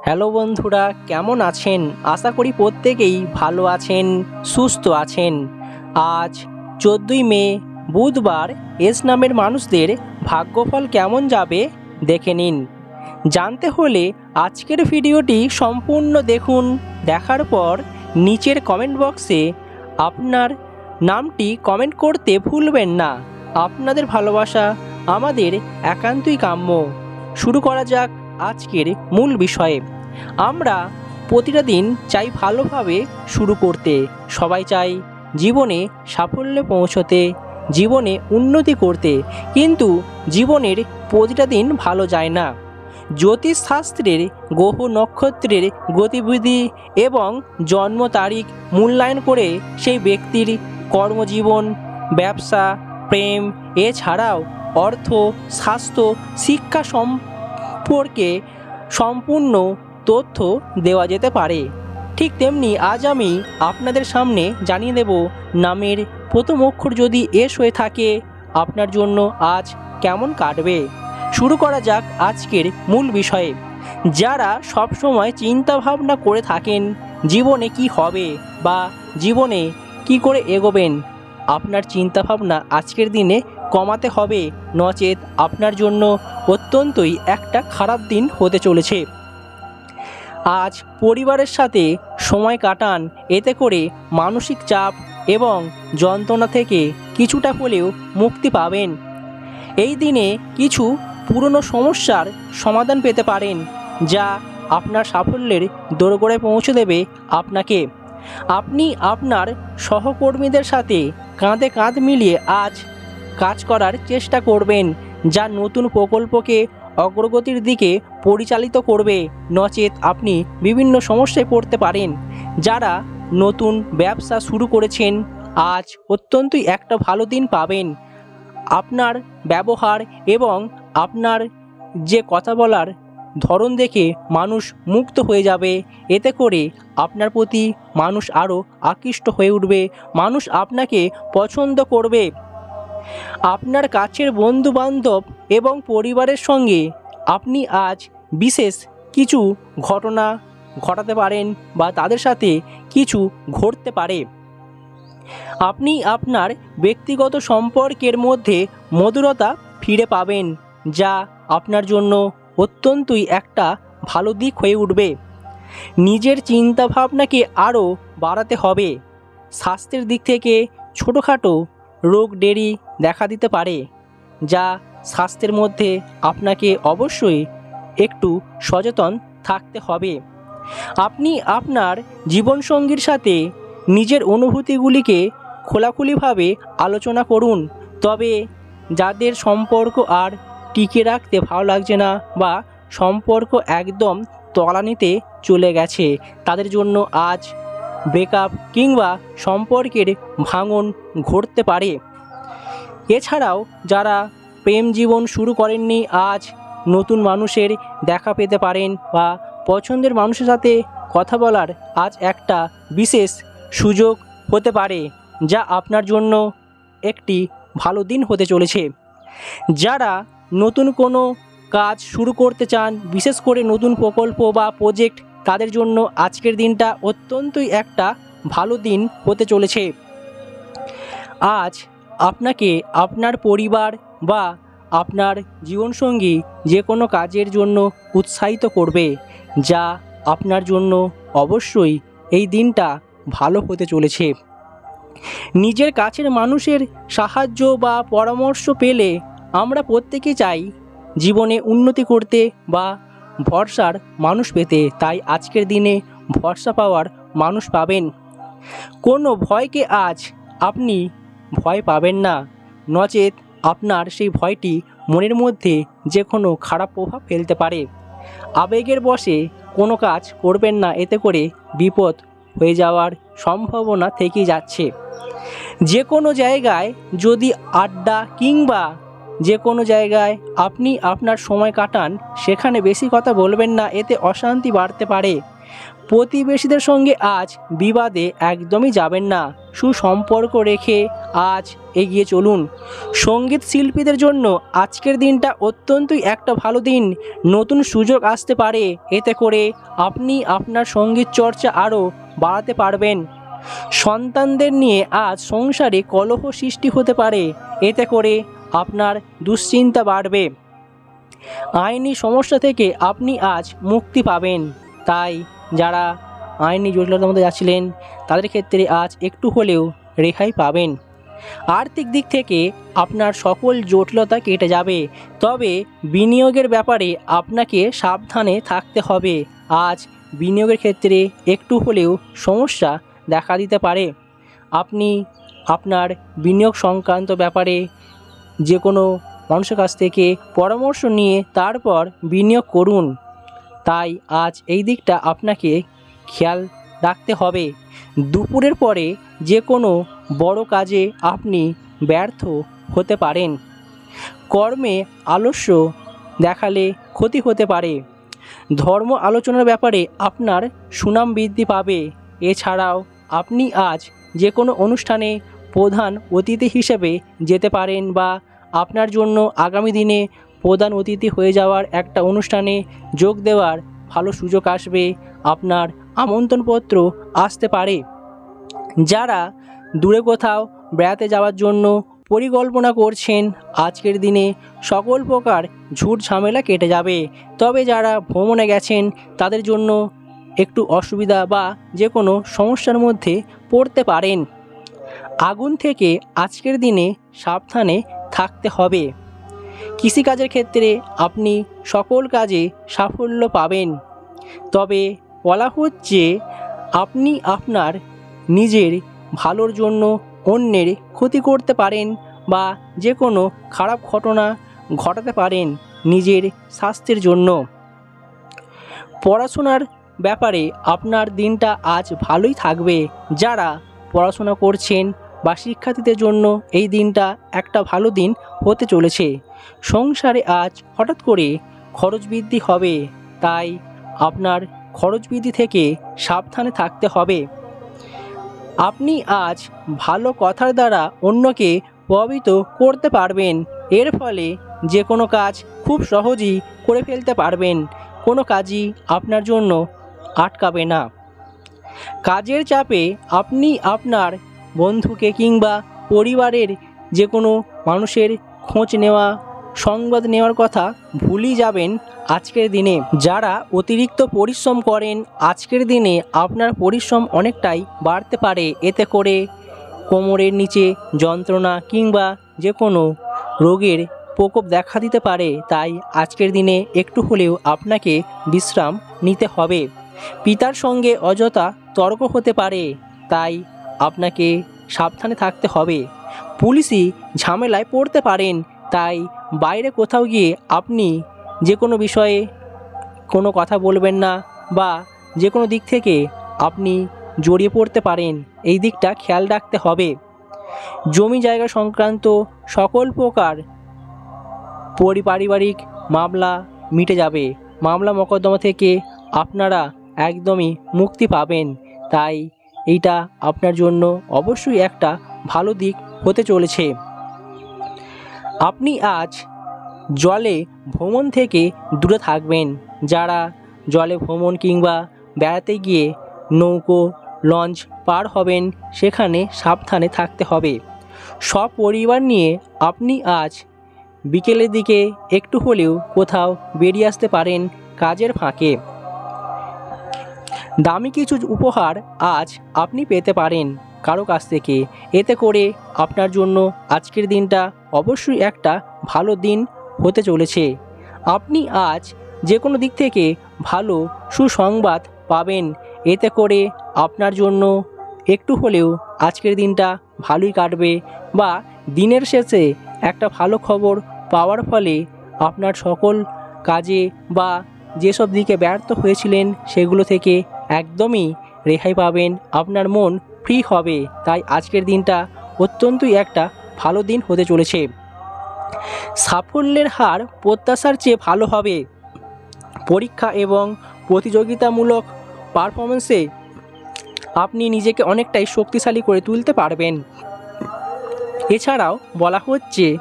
Hello বন্ধুরা, কেমন আছেন? আশা করি প্রত্যেকেই ভালো আছেন, সুস্থ আছেন। আজ চোদ্দোই মে, বুধবার এস নামের মানুষদের ভাগ্যফল কেমন যাবে দেখে নিন। জানতে হলে আজকের ভিডিওটি সম্পূর্ণ দেখুন। দেখার পর নিচের কমেন্ট বক্সে আপনার নামটি কমেন্ট করতে ভুলবেন না। আপনাদের ভালোবাসা আমাদের একান্তই কাম্য। শুরু করা যাক। আজকের মূল বিষয়ে। আমরা প্রতিটা দিন চাই ভালোভাবে শুরু করতে। সবাই চাই জীবনে সাফল্যে পৌঁছতে, জীবনে উন্নতি করতে। কিন্তু জীবনের প্রতিটা দিন ভালো যায় না। জ্যোতিষশাস্ত্রের গ্রহ নক্ষত্রের গতিবিধি এবং জন্ম তারিখ মূল্যায়ন করে সেই ব্যক্তির কর্মজীবন, ব্যবসা, প্রেম, এছাড়াও অর্থ, স্বাস্থ্য, শিক্ষা সম্পর্কে সম্পূর্ণ তথ্য দেওয়া যেতে পারে। ঠিক তেমনি আজ আমি আপনাদের সামনে জানিয়ে দেব নামের প্রথম অক্ষর যদি এস হয়ে থাকে, আপনার জন্য আজ কেমন কাটবে? শুরু করা যাক আজকের মূল বিষয়ে। যারা সবসময় চিন্তা ভাবনা করে থাকেন, জীবনে কি হবে বা জীবনে কি করে এগোবেন, আপনার চিন্তাভাবনা আজকের দিনে কমাতে হবে। নচেত আপনার জন্য অত্যন্তই একটা খারাপ দিন হতে চলেছে। আজ পরিবারের সাথে সময় কাটান, এতে করে মানসিক চাপ এবং যন্ত্রণা থেকে কিছুটা হলেও মুক্তি পাবেন। এই দিনে কিছু পুরনো সমস্যার সমাধান পেতে পারেন, যা আপনার সাফল্যের দোরগোড়ায় পৌঁছে দেবে আপনাকে। আপনি আপনার সহকর্মীদের সাথে কাঁধে কাঁধ মিলিয়ে আজ কাজ করার চেষ্টা করবেন। যা নতুন প্রকল্পকে অগ্রগতির দিকে পরিচালিত করবে। নচেত আপনি বিভিন্ন সমস্যায় পড়তে পারেন। যারা নতুন ব্যবসা শুরু করেছেন, আজ অত্যন্তই একটা ভালো দিন পাবেন। আপনার ব্যবহার এবং আপনার যে কথা বলার ধরন দেখে মানুষ মুক্ত হয়ে যাবে। এতে করে আপনার প্রতি মানুষ আরও আকৃষ্ট হয়ে উঠবে। মানুষ আপনাকে পছন্দ করবে। আপনার কাছের বন্ধু বান্ধব এবং পরিবারের সঙ্গে আপনি আজ বিশেষ কিছু ঘটনা ঘটাতে পারেন বা তাদের সাথে কিছু ঘটতে পারে। আপনি আপনার ব্যক্তিগত সম্পর্কের মধ্যে মধুরতা ফিরে পাবেন, যা আপনার জন্য অত্যন্তই একটা ভালো দিক হয়ে উঠবে। নিজের চিন্তাভাবনাকে আরও বাড়াতে হবে। স্বাস্থ্যের দিক থেকে ছোটোখাটো রোগ দেরি দেখা দিতে পারে, যা স্বাস্থ্যের মধ্যে আপনাকে অবশ্যই একটু সচেতন থাকতে হবে। আপনি আপনার জীবনসঙ্গীর সাথে নিজের অনুভূতিগুলিকে খোলাখুলিভাবে আলোচনা করুন, তবে যাদের সম্পর্ক আর টিকে রাখতে ভালো লাগছে না বা সম্পর্ক একদম তলানিতে চলে গেছে, তাদের জন্য আজ ব্রেকআপ কিংবা সম্পর্কের ভাঙন ঘটতে পারে। এছাড়াও যারা প্রেম জীবন শুরু করেননি, আজ নতুন মানুষের দেখা পেতে পারেন বা পছন্দের মানুষের সাথে কথা বলার আজ একটা বিশেষ সুযোগ হতে পারে, যা আপনার জন্য একটি ভালো দিন হতে চলেছে। যারা নতুন কোনো কাজ শুরু করতে চান, বিশেষ করে নতুন প্রকল্প বা প্রজেক্ট তাদের জন্য আজকের দিনটা অত্যন্তই একটা ভালো দিন হতে চলেছে। আজ আপনাকে আপনার পরিবার বা আপনার জীবনসঙ্গী যে কোনো কাজের জন্য উৎসাহিত করবে, যা আপনার জন্য অবশ্যই এই দিনটা ভালো হতে চলেছে। নিজের কাছের মানুষের সাহায্য বা পরামর্শ পেলে আমরা প্রত্যেকে চাই জীবনে উন্নতি করতে বা ভরসার মানুষ পেতে তাই আজকের দিনে ভরসা পাওয়ার মানুষ পাবেন। কোনো ভয়কে আজ আপনি ভয় পাবেন না। নচেত আপনার সেই ভয়টি মনের মধ্যে যে কোনো খারাপ প্রভাব ফেলতে পারে। আবেগের বশে কোনো কাজ করবেন না, এতে করে বিপদ হয়ে যাওয়ার সম্ভাবনা থেকেই যাচ্ছে। যে কোনো জায়গায় যদি আড্ডা কিংবা যে কোনো জায়গায় আপনি আপনার সময় কাটান, সেখানে বেশি কথা বলবেন না, এতে অশান্তি বাড়তে পারে। প্রতিবেশীদের সঙ্গে আজ বিবাদে একদমই যাবেন না। সুসম্পর্ক রেখে আজ এগিয়ে চলুন। সংগীত শিল্পীদের জন্য আজকের দিনটা অত্যন্তই একটা ভালো দিন। নতুন সুযোগ আসতে পারে। এতে করে আপনি আপনার সংগীত চর্চা আরও বাড়াতে পারবেন। সন্তানদের নিয়ে আজ সংসারে কলহ সৃষ্টি হতে পারে। এতে করে আপনার দুশ্চিন্তা বাড়বে। আইনি সমস্যা থেকে আপনি আজ মুক্তি পাবেন। তাই যারা আইনি জটিলতার মধ্যে যাচ্ছিলেন, তাদের ক্ষেত্রে আজ একটু হলেও রেহাই পাবেন। আর্থিক দিক থেকে আপনার সকল জটিলতা কেটে যাবে। তবে বিনিয়োগের ব্যাপারে আপনাকে সাবধানে থাকতে হবে। আজ বিনিয়োগের ক্ষেত্রে একটু হলেও সমস্যা দেখা দিতে পারে। আপনি আপনার বিনিয়োগ সংক্রান্ত ব্যাপারে যে কোনো মানুষের কাছ থেকে পরামর্শ নিয়ে তারপর বিনিয়োগ করুন। তাই আজ এই দিকটা আপনাকে খেয়াল রাখতে হবে। দুপুরের পরে যে কোনো বড় কাজে আপনি ব্যর্থ হতে পারেন। কর্মে আলস্য দেখালে ক্ষতি হতে পারে। ধর্ম আলোচনার ব্যাপারে আপনার সুনাম বৃদ্ধি পাবে। এছাড়াও আপনি আজ যে কোনো অনুষ্ঠানে প্রধান অতিথি হিসেবে যেতে পারেন বা আপনার জন্য আগামী দিনে প্রধান অতিথি হয়ে যাওয়ার একটা অনুষ্ঠানে যোগ দেওয়ার ভালো সুযোগ আসবে, আপনার আমন্ত্রণপত্র আসতে পারে। যারা দূরে কোথাও বেড়াতে যাওয়ার জন্য পরিকল্পনা করছেন, আজকের দিনে সকল প্রকার ঝুট ঝামেলা কেটে যাবে। তবে যারা ভ্রমণে গেছেন, তাদের জন্য একটু অসুবিধা বা যে কোনো সমস্যার মধ্যে পড়তে পারেন। আগুন থেকে আজকের দিনে সাবধানে থাকতে হবে। কৃষিকাজের ক্ষেত্রে আপনি সকল কাজে সাফল্য পাবেন। তবে বলা হচ্ছে আপনি আপনার নিজের ভালোর জন্য অন্যের ক্ষতি করতে পারেন বা যে কোনো খারাপ ঘটনা ঘটাতে পারেন নিজের স্বাস্থ্যের জন্য। পড়াশোনার ব্যাপারে আপনার দিনটা আজ ভালোই থাকবে। যারা পড়াশোনা করছেন বা শিক্ষার্থীদের জন্য এই দিনটা একটা ভালো দিন হতে চলেছে। সংসারে আজ হঠাৎ করে খরচ বৃদ্ধি হবে, তাই আপনার খরচ বৃদ্ধি থেকে সাবধানে থাকতে হবে। আপনি আজ ভালো কথার দ্বারা অন্যকে প্রভাবিত করতে পারবেন, এর ফলে যে কোনো কাজ খুব সহজেই করে ফেলতে পারবেন, কোনো কাজই আপনার জন্য আটকাবে না। কাজের চাপে আপনি আপনার বন্ধুকে কিংবা পরিবারের যে কোনো মানুষের খোঁজ নেওয়া, সংবাদ নেওয়ার কথা ভুলই যাবেন আজকের দিনে। যারা অতিরিক্ত পরিশ্রম করেন, আজকের দিনে আপনার পরিশ্রম অনেকটাই বাড়তে পারে। এতে করে কোমরের নিচে যন্ত্রণা কিংবা যে কোনো রোগের প্রকোপ দেখা দিতে পারে। তাই আজকের দিনে একটু হলেও আপনাকে বিশ্রাম নিতে হবে। পিতার সঙ্গে অযথা তর্ক হতে পারে। তাই আপনাকে সাবধানে থাকতে হবে। পুলিশি ঝামেলায় পড়তে পারেন, তাই বাইরে কোথাও গিয়ে আপনি যে কোনো বিষয়ে কোনো কথা বলবেন না বা যে কোনো দিক থেকে আপনি জড়িয়ে পড়তে পারেন, এই দিকটা খেয়াল রাখতে হবে। জমি জায়গা সংক্রান্ত সকল প্রকার পরিপারিবারিক মামলা মিটে যাবে। মামলা মোকদ্দমা থেকে আপনারা একদমই মুক্তি পাবেন, তাই এইটা আপনার জন্য অবশ্যই একটা ভালো দিক হতে চলেছে। আপনি আজ জলে ভ্রমণ থেকে দূরে থাকবেন। যারা জলে ভ্রমণ কিংবা বেড়াতে গিয়ে নৌকো, লঞ্চ পার হবেন, সেখানে সাবধানে থাকতে হবে। সব পরিবার নিয়ে আপনি আজ বিকেলের দিকে একটু হলেও কোথাও বেরিয়ে আসতে পারেন কাজের ফাঁকে। দামি কিছু উপহার আজ আপনি পেতে পারেন কারও কাছ থেকে। এতে করে আপনার জন্য আজকের দিনটা অবশ্যই একটা ভালো দিন হতে চলেছে। আপনি আজ যে কোনো দিক থেকে ভালো সুসংবাদ পাবেন। এতে করে আপনার জন্য একটু হলেও আজকের দিনটা ভালোই কাটবে বা দিনের শেষে একটা ভালো খবর পাওয়ার ফলে আপনার সকল কাজে বা যেসব দিকে ব্যর্থ হয়েছিলেন সেগুলো থেকে একদমই রেহাই পাবেন, আপনার মন ফ্রি হবে। তাই আজকের দিনটা অত্যন্তই একটা ভালো দিন হতে চলেছে। সাফল্যের হার প্রত্যাশার চেয়ে ভালো হবে। পরীক্ষা এবং প্রতিযোগিতামূলক পারফরমেন্সে আপনি নিজেকে অনেকটাই শক্তিশালী করে তুলতে পারবেন। এছাড়াও বলা হচ্ছে,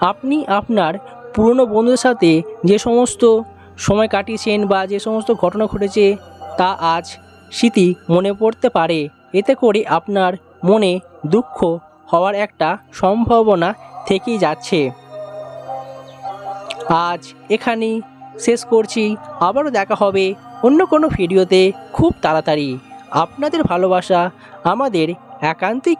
আপনি আপনার পুরনো বন্ধুদের সাথে যে সমস্ত সময় কাটিয়েছেন বা যে সমস্ত ঘটনা ঘটেছে তা আজ স্মৃতি মনে পড়তে পারে। এতে করে আপনার মনে দুঃখ হওয়ার একটা সম্ভাবনা থেকেই যাচ্ছে। আজ এখানেই শেষ করছি। আবারও দেখা হবে অন্য কোনো ভিডিওতে খুব তাড়াতাড়ি। আপনাদের ভালোবাসা আমাদের একান্তই